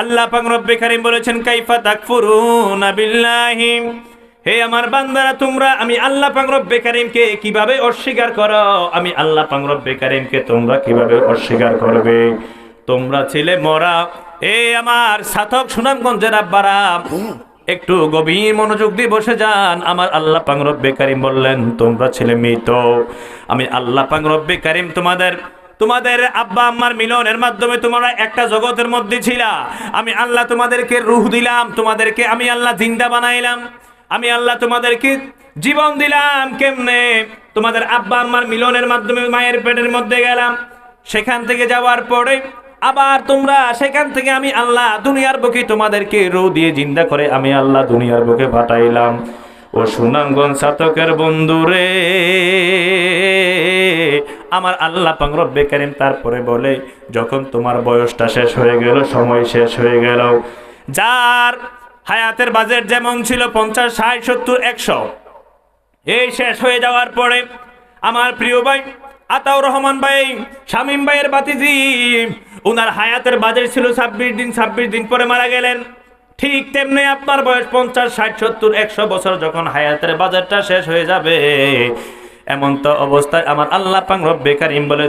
আল্লাহ পাক রব্বে বলেছেন, কাইফা তাকফুরুনা বিল্লাহি। হে আমার বান্দারা, তোমরা, আমি আল্লাহ পাক রব্বে কারিমকে কীভাবে অস্বীকার করো? আমি আল্লাহ পাক রব্বে কারিমকে তোমরা কীভাবে অস্বীকার করবে? তোমরা ছিলে মরা, এ আমার সাধক সুনামগঞ্জের আব্বারা, একটু গভীর মনোযোগ দিয়ে বসে যান। আমার আল্লাহ পাক রব্বে কারিম বললেন, তোমরা ছিলে মৃত। আমি আল্লাহ পাক রব্বে কারিম তোমাদের তোমাদের আব্বা আম্মার মিলনের মাধ্যমে তোমরা একটা জগতের মধ্যে ছিলা। আমি আল্লাহ তোমাদেরকে রুহ দিলাম, তোমাদেরকে আমি আল্লাহ জিন্দা বানাইলাম। আমি আল্লাহ তোমাদেরকে জীবন দিলাম কেমনে? তোমাদের আব্বা আম্মার মিলনের মাধ্যমে মায়ের পেটের মধ্যে গেলাম। সেখান থেকে যাওয়ার পরে আবার তোমরা, সেখান থেকে আমি আল্লাহ দুনিয়ার বুকে তোমাদেরকে রু দিয়ে জিন্দা করে আমি আল্লাহ দুনিয়ার বুকে পাঠাইলাম। ও সুনামগঞ্জ সাতকের বন্ধু রে আমার আল্লাহ পাংরব্বে কারিম তারপরে বলে, যখন তোমার বয়সটা শেষ হয়ে গেল, সময় শেষ হয়ে গেল। যার হায়াতের বাজেট যেমন ছিল পঞ্চাশ, ষাট, সত্তর, একশো, এই শেষ হয়ে যাওয়ার পরে আমার প্রিয় ভাই আতাউর রহমান ভাই, শামীম ভাইয়ের বাতিজি ওনার হায়াতের বাজেট ছিল ছাব্বিশ দিন ছাব্বিশ দিন পরে মারা গেলেন। ঠিক তেমনি আপনার বয়স পঞ্চাশ, ষাট, সত্তর, একশো বছর যখন হায়াতের বাজারটা শেষ হয়ে যাবে, এমন তো অবস্থায় আমার আল্লাহ পাং রব্বে কারিম বলে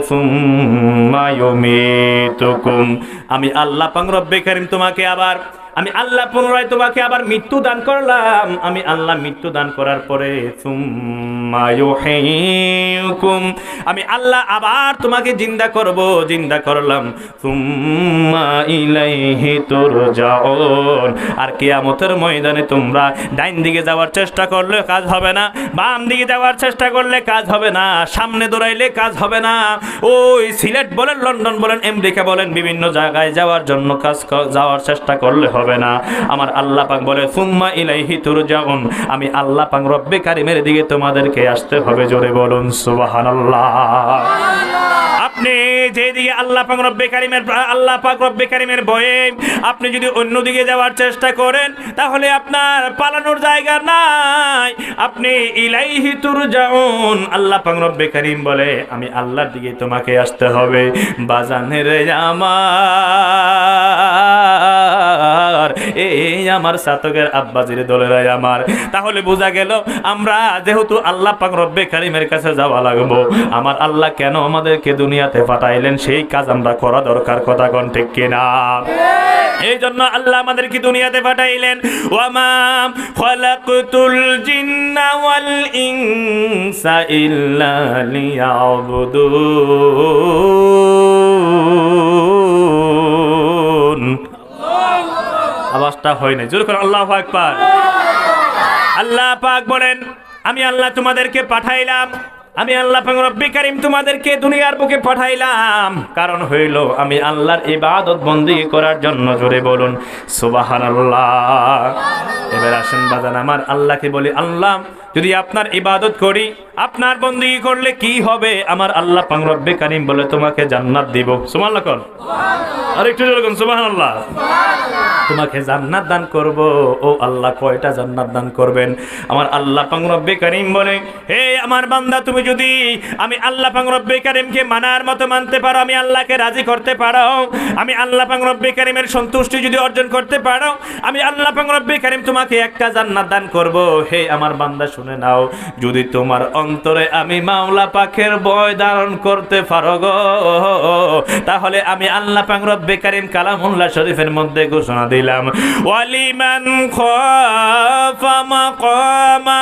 আমি আল্লাহ পাং রব্বে কারিম তোমাকে আবার আমি আল্লাহ পুনরায় তোমাকে আবার মৃত্যু দান করলাম। আমি আল্লাহ মৃত্যু দান করার পরে। আমি আল্লাহ আবার তোমাকে জিন্দা করব, জিন্দা করলাম। আর কিয়ামতের ময়দানে তোমরা ডাইন দিকে যাওয়ার চেষ্টা করলে কাজ হবে না, বাম দিকে যাওয়ার চেষ্টা করলে কাজ হবে না, সামনে দৌড়াইলে কাজ হবে না। ওই সিলেট বলেন, লন্ডন বলেন, আমেরিকা বলেন, বিভিন্ন জায়গায় যাওয়ার জন্য কাজ যাওয়ার চেষ্টা করলে হবে না। আমার আল্লাহ পাক বলে, সুম্মা ইলাইহি তুরজাউন। আমি আল্লাহ পাক রব্বে কারিমের দিকে তোমাদেরকে আসতে হবে, জোরে বলুন সুবহানাল্লাহ সুবহানাল্লাহ। আপনি যেদিকে আল্লাহ কারিমের আল্লাহ কারিমের ভয়ে আপনি যদি অন্য দিকে যাওয়ার চেষ্টা করেন, তাহলে আপনার পালানোর জায়গা নাই। আপনি ইলাইহি তুরজাউন। আল্লাহ পাক রব্বে কারিম বলে, আমি আল্লাহর দিকে তোমাকে আসতে হবে। বাজানের আমার, এই আমার সাতকের আব্বাজির দলেরাই আমার। তাহলে বোঝা গেল, আমরা যেহেতু আল্লাহ পাক রব্বে কারিমের কাছে যাওয়া লাগবো, আমার আল্লাহ কেন আমাদেরকে দুনিয়াতে পাঠাইলেন সেই কাজ আমরা করা দরকার, কথা কোন ঠিক কিনা? এই জন্য আল্লাহ আমাদেরকে দুনিয়াতে পাঠাইলেন ওয়ামা খালাকতুল জিন্না ওয়াল ইনসা ইল্লা আওয়াজটা হয় না জোর করে আল্লাহ আকবার। আল্লাহ পাক বলেন, আমি আল্লাহ তোমাদেরকে পাঠাইলাম। আমি আল্লাহ বেকারিম তোমাদেরকে দুনিয়ার বুকে পাঠাইলাম। কারণ হইল আমি আল্লাহর ইবাদত বন্দি করার জন্য জোরে বলুন সুবাহান আল্লাহ এবার আসেন বাজান, আমার আল্লাহকে বলি, আল্লাহ, যদি আপনার ইবাদত করি আপনার বন্দি করলে কি হবে? আমার আল্লাহ পাক রব্বি কারিম বলে তোমাকে জান্নাত দিব। সুবহানাল্লাহ কর আর একটু জোরে কোন, সুবহানাল্লাহ। তোমাকে জান্নাত দান করব। ও আল্লাহ, কয়টা জান্নাত দান করবেন? আমার আল্লাহ পাক রব্বে কারিম বলে, হে আমার বান্দা, তুমি যদি আমি আল্লাহ পাক রব্বে কারিমকে মানার মতো মানতে পারো, আমি আল্লাহকে রাজি করতে পারো, আমি আল্লাহ পাক রব্বে কারিমের সন্তুষ্টি যদি অর্জন করতে পারো, আমি আল্লাহ পাক রব্বে কারিম তোমাকে একটা জান্নাত দান করব। হে আমার বান্দা, শুনে নাও, যদি তোমার অন্তরে আমি মাওলা পাখের বয় ধারণ করতে পারো গো। তাহলে আমি আল্লাহ পাক রব্বে কারিম কালামুল্লাহ শরীফের মধ্যে ঘোষণা দিলাম। ওয়ালিমান খাফা মাকামা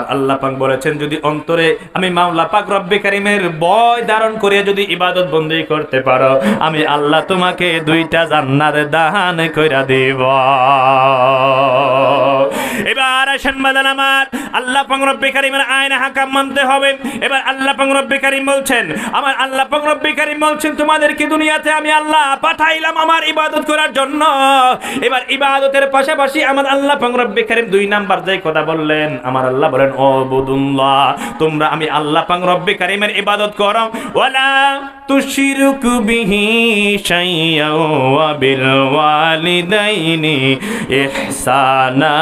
আমার আল্লাহ পাক বলেছেন, যদি অন্তরে আমি মাওলা পাক রব্বে কারিমের বয় ধারণ করে যদি ইবাদত বন্দি করতে পারো, আমি আল্লাহ তোমাকে দুইটা জান্নাত দান কইরা দেব। এবার আসেন বাদান আমার। আল্লাহ পাক রব্বে কারিমের আইন হাকাম মানতে হবে। এবার আল্লাহ পাক কারিম বলছেন, আমার আল্লাহ পাক রব্বে কারিম বলছেন তোমাদেরকে দুনিয়াতে আমি আল্লাহ পাঠাইলাম আমার ইবাদত করার জন্য? এবার ইবাদতের পাশাপাশি আমার আল্লাহ পাক কারিম দুই নাম্বার যে কথা বললেন, আমার আল্লাহ বলেন ও বুদুল্লাহ তোমরা আমি আল্লাহ পাক কারিমের ইবাদত করো। ওয়ালা তুশরিকু বিহি শাইয়্যা ওয়া বিল ওয়ালিদাইনি ইহসানা।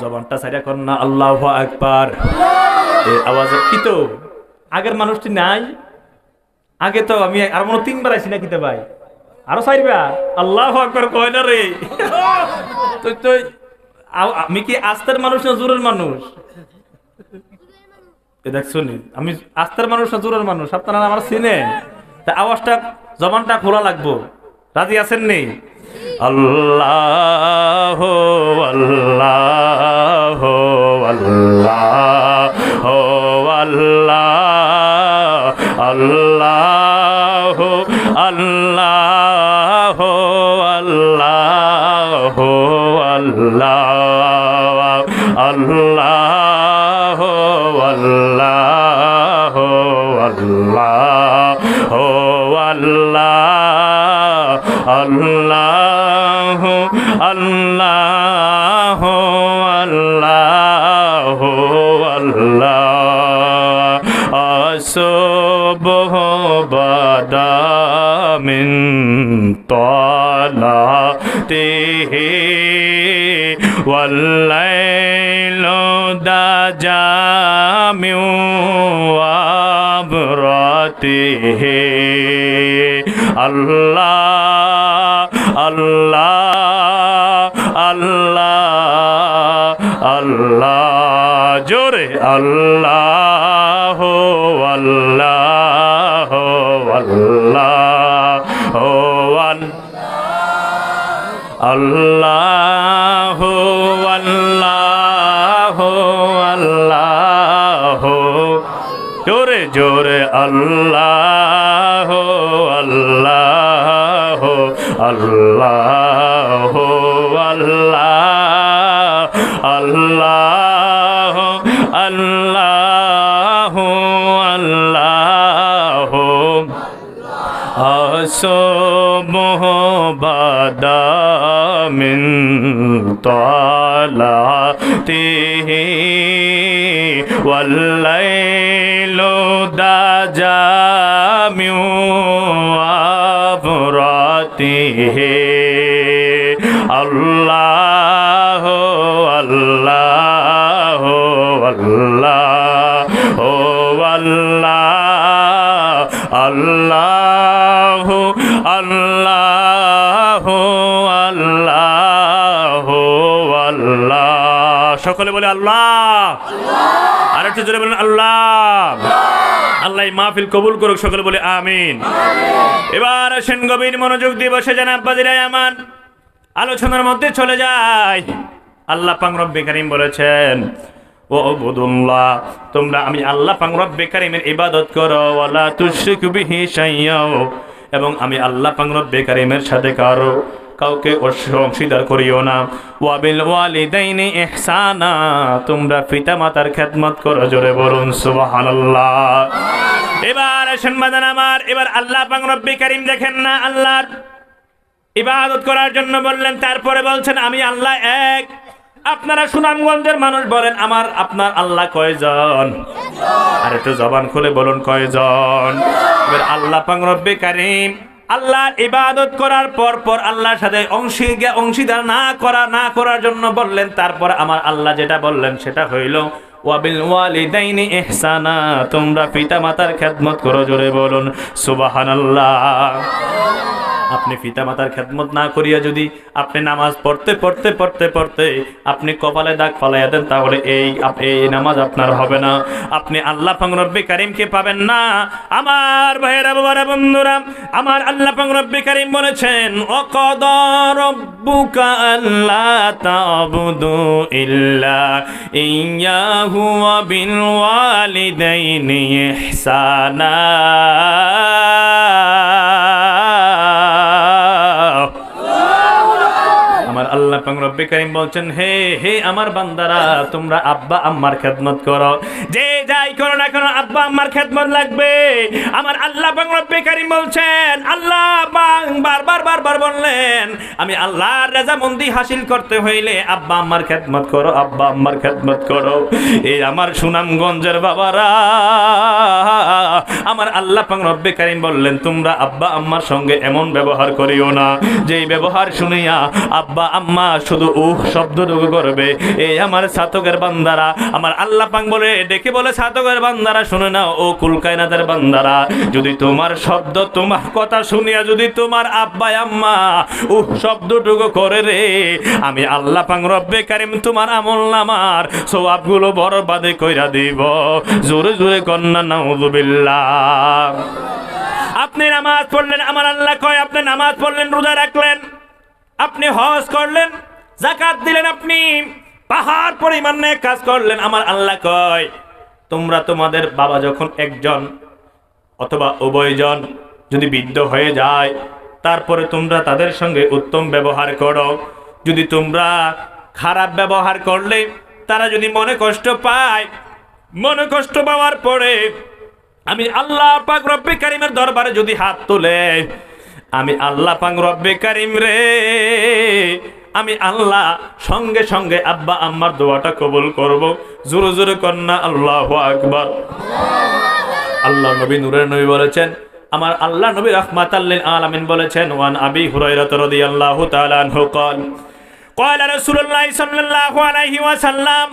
জবানটা সাইডা কর না, আল্লাহ একবার এই আওয়াজে কি তো? আগের মানুষটি নাই। আগে তো আমি আর মনে তিনবার আসি না কিতে ভাই? আরও সাইবা আল্লাহ একবার কয় না রে? তুই তুই আমি কি আস্তের মানুষ না জোরের মানুষ? দেখছ আমি আস্তের মানুষ না জোরের মানুষ? আপনারা আমার চিনে তা আওয়াজটা, জবানটা খোলা লাগবো। রাজি আছেন নেই আল্লাহ আল্লাহ আল্লাহ আল্লাহ আল্লাহ আল্লাহ আল্লাহ আল্লাহ আল্লাহ আল্লাহ আল্লাহ আল্লাহ আল্লাহ আল্লাহ আল্লাহ আল্লাহ। আসব বাদামিন তলা তেহে والليل دا جامع وابرته الله আল্লাহ আল্লাহ আল্লাহ, জোরে আল্লাহ আল্লাহ আল্লাহ ও আল্লাহ আল্লাহ আল্লাহ, জোরে জোরে আল্লাহ আল্লাহ আল্লাহ আল্লাহ আল্লাহ আল্লাহ আল্লাহ। আসবহ বাদামিন তালাতিহি والليل دار হে আল্লাহ আল্লাহ আল্লাহ, ও আল্লাহ আল্লাহ আল্লাহ আল্লাহ আল্লাহ। সকলে বলে আল্লাহ। আর একটু জোরে বলেন আল্লাহ। আল্লাহ মাহফিল কবুল করুক সকলে বলে আমিন। এবার আসেন গভীর মনোযোগ দিয়ে বসে যান আব্বাদিরাই আমার আলোচনার মধ্যে চলে যায় আল্লাহ পাক রব্বে কারীম বলেছেন ও বুদুল্লাহ তোমরা আমি আল্লাহ পাক রব্বে কারীমের ইবাদত করো ওয়ালা তুশরিকু বিহি শাইয়াও এবং আমি আল্লাহ পাক রব্বে কারীমের সাথে কারও। কাউকে অংশীদার করিও না। ওয়াবিল ওয়ালিদাইনি ইহসানা, তোমরা পিতা মাতার খেদমত করো জোরে বলুন, সুবহানাল্লাহ। এবার আসেন বাদান আমার, এবার আল্লাহ পাক রব্বে কারীম দেখেন না আল্লাহর ইবাদত করার জন্য বললেন, তারপরে বলছেন, আমি আল্লাহ এক। আপনারা সুনামগঞ্জের মানুষ বলেন, আমার, আপনার আল্লাহ কয়জন? আর একটু জবান খুলে বলুন, কয়জন? এবার আল্লাহ পাক রব্বে কারিম আল্লাহর ইবাদত করার পর পর আল্লাহর সাথে অংশী অংশীদার না করা, না করার জন্য বললেন, তারপর আমার আল্লাহ যেটা বললেন সেটা হইল, ওয়াবিল তোমরা পিতা মাতার খেদমত করো, জোরে বলুন, সুবহানাল্লাহ। আপনি পিতা মাতার খেদমত না করিয়া যদি আপনি নামাজ পড়তে পড়তে পড়তে পড়তে আপনি কপালে দাগ ফালাইয়া দেন, তাহলে এই এই নামাজ আপনার হবে না। আপনি আল্লাহ রব্বি কারিমকে পাবেন না। আমার ভাইয়েরা, বাবারা, বন্ধুরা, আমার আল্লাহ রব্বি কারিম বলেছেন, অকদ রব্বুকা আল্লাহ তাবুদু ইল্লা ইহসানা। আমার আল্লাহ রব্বে কারিম বলছেন, হে হে আমার বান্দারা, তোমরা আব্বা আম্মার খেদমত করো। যে যাই করো না কেন, আব্বা আম্মার খেদমত লাগবে। আমার আল্লাহ রব্বে কারিম বলছেন, আল্লাহ বারবার বারবার বললেন, আমি আল্লাহর রেজামন্দি হাসিল করতে হইলে আব্বা আম্মার খেদমত করো, আব্বা আম্মার খেদমত করো। এই আমার সুনামগঞ্জের বাবারা, আমার আল্লাহ রব্বে কারিম বললেন, তোমরা আব্বা আম্মার সঙ্গে এমন ব্যবহার করিও না। যেই ব্যবহার শুনিয়া আব্বা আম্মা শুধু উহ শব্দটুকু করবে। এই আমার সাতকের বান্দারা, আমার আল্লাহ পাক বলে ডেকে বলে, সাতকের বান্দারা, শুনে না ও কুলকায়নাদের বান্দারা। যদি তোমার শব্দ, তোমার কথা শুনিয়া, যদি তোমার আব্বা আম্মা উহ শব্দটুকু করে রে, আমি আল্লাহ পাক রব্বে কারিম তোমার আমল নামার সওয়াবগুলো বরবাদে কইরা দিব। জোরে জোরে কন্যা নাউযুবিল্লাহ আপনি নামাজ পড়লেন, আমার আল্লাহ কয়, আপনি নামাজ পড়লেন, রোজা রাখলেন? আপনি হজ করলেন জাকাত দিলেন আপনি, পাহাড় পরিমাণ কাজ করলেন, আমার আল্লাহ কয়, তোমরা তোমাদের বাবা যখন একজন অথবা উভয়জন যদি বৃদ্ধ হয়ে যায়, তারপরে তোমরা তাদের সঙ্গে উত্তম ব্যবহার করো। যদি তোমরা খারাপ ব্যবহার করলে, তারা যদি মনে কষ্ট পায়, মনে কষ্ট পাওয়ার পরে আমি আল্লাহ পাক রব্বে কারিমের দরবারে যদি হাত তোলে আমি আল্লাহ পাক রব্বে কারিম রে আমি আল্লাহ সঙ্গে সঙ্গে আব্বা আম্মার দোয়াটা কবুল করব জোরে জোরে কন্যা আল্লাহ আকবার আল্লাহ নবী নূরের নবী বলেছেন আমার আল্লাহ নবী রহমাতাল্লিল আলামিন বলেছেন ওয়ান আবি হুরায়রা রাদিয়াল্লাহু তাআলা আনহু قال قال رسول الله صلى الله عليه وسلم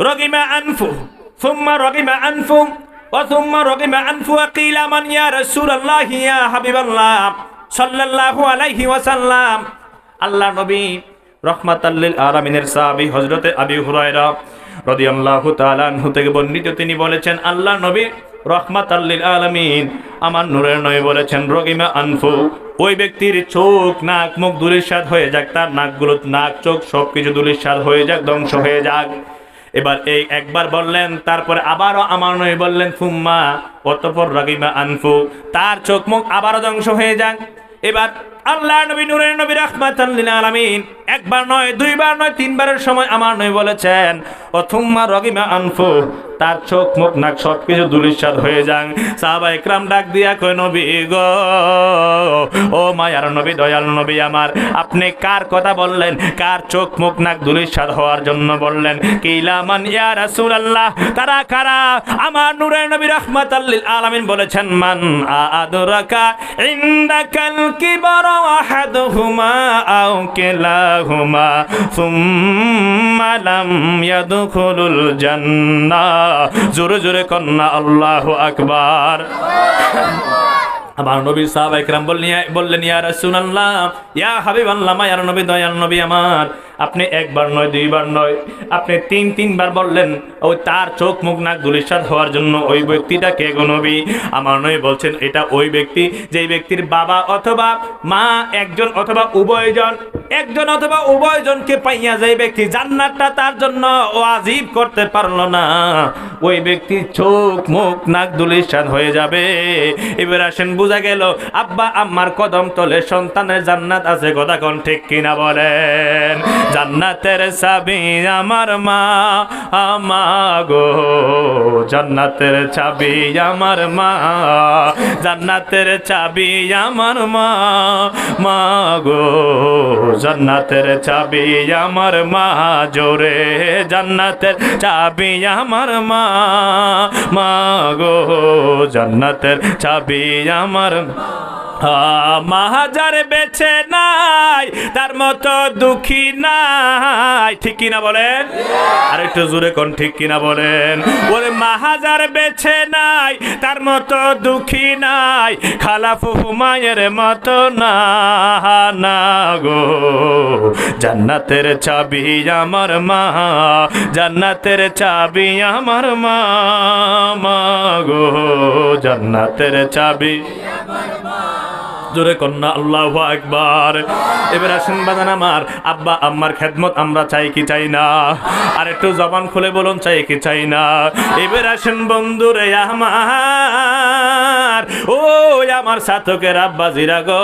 رغم أنفه ثم رغم أنفه وثم رغم أنفه وقيل من يا رسول الله يا حبيب الله সাল্লাল্লাহু আলাইহি ওয়াসাল্লাম। আল্লাহ নবী রহমাতাল্লিল আলামিনের সাহাবী হযরতে আবি হুরায়রা রাদিয়াল্লাহু তাআলা আনহু থেকে বর্ণিত, তিনি বলেছেন, আল্লাহ নবী রহমাতাল্লিল আলামিন আমার নূরের নয় বলেছেন রগিমা আনফু, ওই ব্যক্তির চোখ, নাক, মুখ দুলিশাদ হয়ে যাক, তার নাকগুলো, নাক, চোখ সবকিছু দুলিশাদ হয়ে যাক, ধ্বংস হয়ে যাক। এবার এই একবার বললেন, তারপরে আবারও আমার নয় বললেন ফুম্মা অতপর রাগিমা আনফু, তার চোখ, মুখ আবারও ধ্বংস হয়ে যাক। এবার আল্লাহ নবী, নূরের নবী রাহমাতাল্লিল আলামিন। একবার নয়, দুইবার নয়, তিনবারের সময় আমার নয় বলেছেন ও থুম্মা রগিমা আনফু। তার চোখ, মুখ, নাক সবকিছু দুলিশাদ হয়ে যান সাহাবা একরাম ডাক দিয়া কই নবী গো, ও মায়ার নবী, দয়াল নবী আমার, আপনি কার কথা বললেন? কার চোখ, মুখ, নাক দুলিশাদ হওয়ার জন্য বললেন? কিলামান ইয়া রাসূলুল্লাহ, তারা কারা? আমার নূরের নবী রাহমাতাল্লিল আলামিন বলেছেন, মান আদরাকা ইনদাকাল কিবার আহাদুহুমা আও كلاهما ثم لم يدخل الجنة. জোরে জোরে কন্যা, আল্লাহ আকবার। আমার নবী সাহাব একরাম বললেন, ইয়া রাসূলুল্লাহ, ইয়া হাবিবাল্লাহ, মায়ার নবী, দয়াল নবী আমার। আপনি একবার নয়, দুইবার নয়, আপনি তিন, তিনবার বললেন ওই তার চোখ, মুখ, নাক দুলিশাদ হওয়ার জন্য ওই ব্যক্তিটা কে গো নবী? আমার নয় বলছেন, এটা ওই ব্যক্তি, যেই ব্যক্তির বাবা অথবা মা, একজন অথবা উভয়জন, একজন অথবা উভয়জনকে পাইয়া যায় ব্যক্তি জান্নাতটা তার জন্য ও আজীব করতে পারল না, ওই ব্যক্তি চোখ, মুখ, নাক দুলিশাদ হয়ে যাবে। এবার আসেন, বোঝা গেল, আব্বা, আম্মার কদম তলে সন্তানের জান্নাত আছে, কথা কোন ঠিক কিনা বলেন? জান্নাতের চাবি আমার মা আমা গো জান্নাতের চাবি আমার মা, জান্নাতের চাবি আমার মা মা গো জান্নাতের চাবি আমার মা, জোরে জান্নাতের চাবি আমার মা, মাগো। জান্নাতের চাবি আমার মাহাজার বেছে নাই, তার মতো দুঃখী নাই ঠিক কিনা বলেন? আর একটু জোরে কোন ঠিক কিনা বলেন? ওরে মাহাজার বেছে নাই তার মতো দুঃখী নাই খালা ফুফু মায়ের মতো না না গো। জান্নাতের চাবি আমার মা জান্নাতের চাবি আমার মা মা গো। জান্নাতের চাবি জোরে কন্যা, আল্লাহ একবার এবার আসেন বাজান আমার, আব্বা, আম্মার খেদমত আমরা চাই কি চাই না? আর একটু জবান খুলে বলুন, চাই কি চাই না? এবার আসেন বন্ধুরে আমার ও আমার সাথকের আব্বা জিরা গো।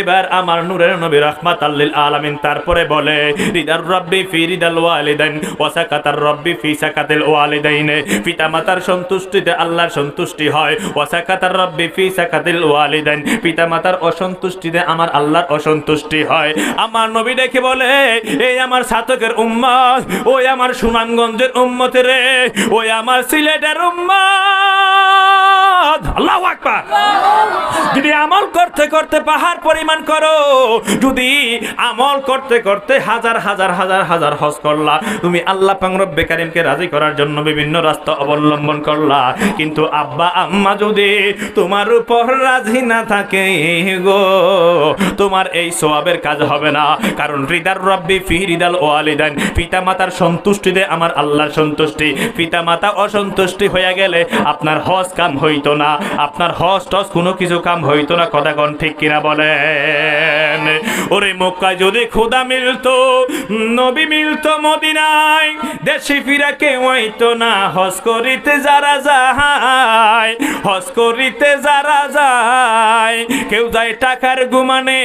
এবার আমার নূরের নবী রহমাত আল্লিল আলামিন তারপরে বলে, রিদার রব্বি ফি রিদাল ওয়ালিদাইন ওয়াসাকাতার রব্বি ফি সাকাতিল পিতা মাতার সন্তুষ্টিতে আল্লাহর সন্তুষ্টি হয়। ওয়াসাকাতার রব্বি ফি সাকাতিল ওয়ালিদাইন। পিতা মাতার অসন্তুষ্টিতে আমার আল্লাহর অসন্তুষ্টি হয়। আমার নবী দেখে বলে, এই আমার সাতকের উম্মত, ওই আমার সুনামগঞ্জের উম্মত রে, ওই আমার সিলেটের উম্মত। আল্লাহ আকবার। যদি আমল করতে করতে পাহাড় পরিমাণ করো, যদি আমল করতে করতে হাজার হাজার হাজার হাজার হজ করলা, তুমি আল্লাহ পাংরব্বে কারিমকে রাজি করার জন্য বিভিন্ন রাস্তা অবলম্বন করলা। কিন্তু আব্বা, আম্মা যদি তোমার উপর রাজি না থাকে গো? তোমার এই সোয়াবের কাজ হবে না। কারণ হৃদার রব্বি ফি হৃদাল ওয়ালিদান পিতা মাতার সন্তুষ্টিতে আমার আল্লাহর সন্তুষ্টি। পিতা মাতা অসন্তুষ্টি হয়ে গেলে আপনার হজ কাম হইতো না। আপনার হজ টস কোনো কিছু কাম হইতো না, কথা কোন ঠিক কিনা বলেন? ওরে মক্কায় যদি খোদা মিলতো, নবী মিলতো মদিনায়, দেশে ফিরা কেউ হইতো না। হজ করিতে যারা যায়, হজ করিতে যারা যায় কেউ যায় টাকার গুমানে,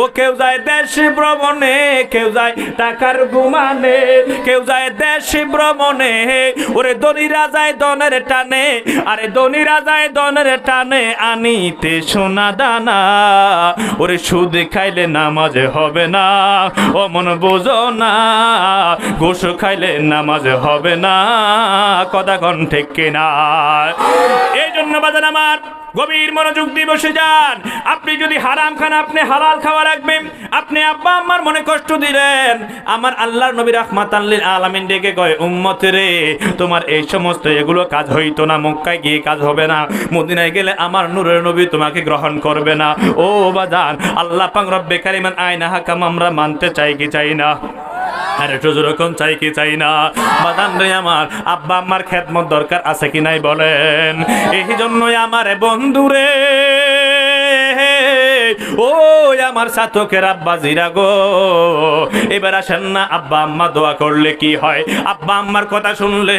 ও কেউ যায় দেশ ভ্রমণে, কেউ যায় টাকার গুমানে, কেউ যায় দেশ ভ্রমণে। ওরে দনিরা যায় দনের টানে, আরে দনিরা যায় দনের টানে আনিতে সোনা দানা। ওরে সুদ খাইলে নামাজ হবে না, অমন বোঝো না। গোস খাইলে নামাজ হবে না, কথা কন ঠিক এই জন্য বাজান আমার গভীর মনোযোগ দিয়ে বসে যান। আপনি যদি হারাম খান, আপনি হালাল খাওয়া রাখবেন। আপনি আব্বা আম্মার মনে কষ্ট দিলেন। আমার আল্লাহর নবী রাহমাত আলামিন ডেকে কয়, উম্মত রে, তোমার এই সমস্ত এগুলো কাজ হইতো না, মক্কায় গিয়ে কাজ হবে না। মদিনায় গেলে আমার নূরের নবী তোমাকে গ্রহণ করবে না। ও বাজান, আল্লাহ পাক রব্বে কারিমান আয়না হাকাম আমরা মানতে চাই কি চাই না? আরে তো যেরকম চাই কি চাই না? বাদান রে আমার, আব্বা আম্মার খেদমত দরকার আছে কি নাই বলেন? এই জন্যই আমার বন্ধুরে। ও আমার সাথকের আব্বা জিরা গো। এবার আসেন না, আব্বা আম্মা দোয়া করলে কি হয়? আব্বা আম্মার কথা শুনলে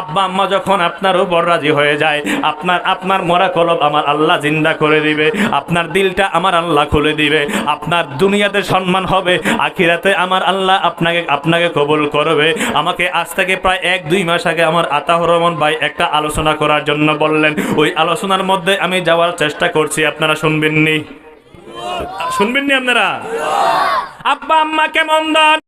আব্বা আম্মা যখন আপনার উপর রাজি হয়ে যায়, আপনার আপনার মরা কলব আমার আল্লাহ জিন্দা করে দিবে, আপনার দিলটা আমার আল্লাহ খুলে দিবে, আপনার দুনিয়াতে সম্মান হবে, আখিরাতে আমার আল্লাহ আপনাকে আপনাকে কবুল করবে। আমাকে আজ থেকে প্রায় এক, দুই মাস আগে আমার আতাহ রহমান ভাই একটা আলোচনা করার জন্য বললেন। ওই আলোচনার মধ্যে আমি যাওয়ার চেষ্টা করছি, আপনারা শুনবেননি? শুনবেননি আপনারা? আব্বা আম্মা কেমন দান?